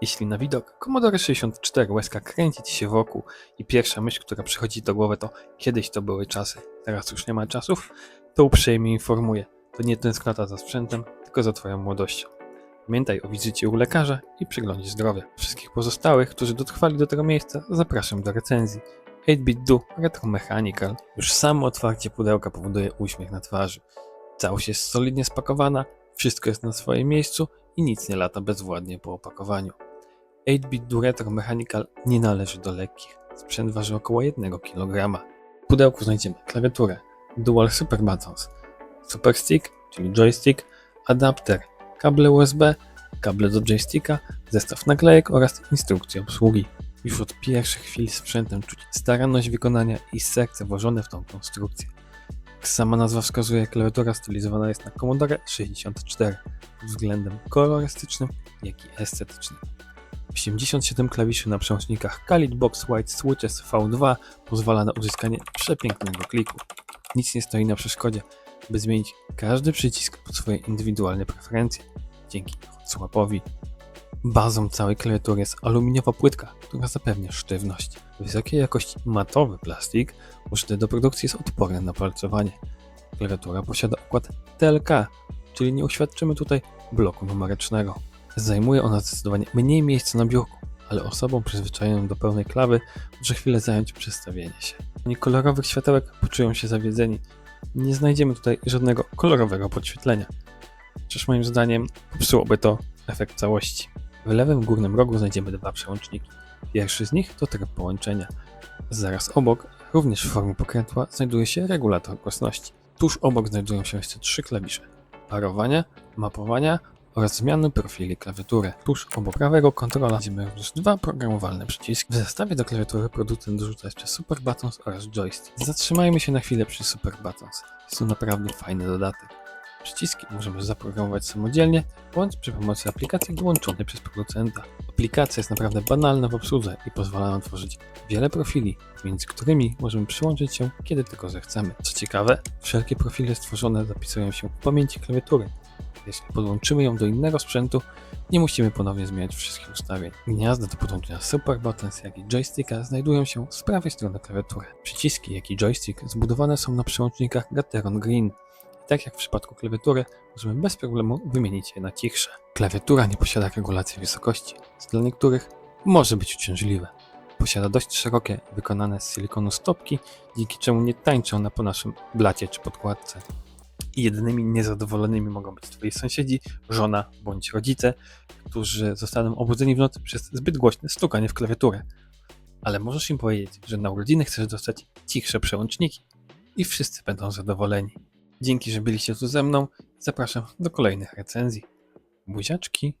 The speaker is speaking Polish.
Jeśli na widok Commodore 64 łezka kręci ci się wokół i pierwsza myśl, która przychodzi do głowy to kiedyś to były czasy, teraz już nie ma czasów, to uprzejmie informuję, to nie tęsknota za sprzętem, tylko za twoją młodością. Pamiętaj o wizycie u lekarza i przeglądzie zdrowia. Wszystkich pozostałych, którzy dotrwali do tego miejsca, zapraszam do recenzji. 8-bit do Retro Mechanical. Już samo otwarcie pudełka powoduje uśmiech na twarzy. Całość jest solidnie spakowana, wszystko jest na swoim miejscu i nic nie lata bezwładnie po opakowaniu. 8-bit do Retro Mechanical nie należy do lekkich. Sprzęt waży około 1 kg. W pudełku znajdziemy klawiaturę, Dual Super Buttons, Super Stick, czyli joystick, adapter, kable USB, kable do joysticka, zestaw naklejek oraz instrukcję obsługi. Już od pierwszych chwil sprzętem czuć staranność wykonania i serce włożone w tą konstrukcję. Jak sama nazwa wskazuje, klawiatura stylizowana jest na Commodore 64 pod względem kolorystycznym, jak i estetycznym. 87 klawiszy na przełącznikach Box White Switches V2 pozwala na uzyskanie przepięknego kliku. Nic nie stoi na przeszkodzie, by zmienić każdy przycisk pod swoje indywidualne preferencje. Dzięki słapowi. Bazą całej klawiatury jest aluminiowa płytka, która zapewnia sztywność. Wysokiej jakości matowy plastik użyty do produkcji jest odporny na palcowanie. Klawiatura posiada układ TLK, czyli nie uświadczymy tutaj bloku numerycznego. Zajmuje ona zdecydowanie mniej miejsca na biurku, ale osobom przyzwyczajonym do pełnej klawy może chwilę zająć przestawienie się. Oni kolorowych światełek poczują się zawiedzeni. Nie znajdziemy tutaj żadnego kolorowego podświetlenia. Chociaż moim zdaniem popsułoby to efekt całości. W lewym górnym rogu znajdziemy dwa przełączniki. Pierwszy z nich to tryb połączenia. Zaraz obok, również w formie pokrętła, znajduje się regulator głośności. Tuż obok znajdują się jeszcze trzy klawisze. Parowania, mapowania oraz zmiany profili klawiatury. Tuż obok prawego kontrola znajdziemy również dwa programowalne przyciski. W zestawie do klawiatury producent dorzuca jeszcze Super Buttons oraz joystick. Zatrzymajmy się na chwilę przy Super Buttons. Jest to naprawdę fajny dodatek. Przyciski możemy zaprogramować samodzielnie, bądź przy pomocy aplikacji dołączonej przez producenta. Aplikacja jest naprawdę banalna w obsłudze i pozwala nam tworzyć wiele profili, między którymi możemy przyłączyć się kiedy tylko zechcemy. Co ciekawe, wszelkie profile stworzone zapisują się w pamięci klawiatury. Jeśli podłączymy ją do innego sprzętu, nie musimy ponownie zmieniać wszystkich ustawień. Gniazda do podłączenia Super Buttons, jak i joysticka znajdują się z prawej strony klawiatury. Przyciski, jak i joystick zbudowane są na przełącznikach Gateron Green. I tak jak w przypadku klawiatury, możemy bez problemu wymienić je na cichsze. Klawiatura nie posiada regulacji wysokości, co dla niektórych może być uciążliwe. Posiada dość szerokie, wykonane z silikonu stopki, dzięki czemu nie tańczy ona po naszym blacie czy podkładce. I jedynymi niezadowolonymi mogą być twoi sąsiedzi, żona bądź rodzice, którzy zostaną obudzeni w nocy przez zbyt głośne stukanie w klawiaturę. Ale możesz im powiedzieć, że na urodziny chcesz dostać cichsze przełączniki i wszyscy będą zadowoleni. Dzięki, że byliście tu ze mną. Zapraszam do kolejnych recenzji. Buziaczki.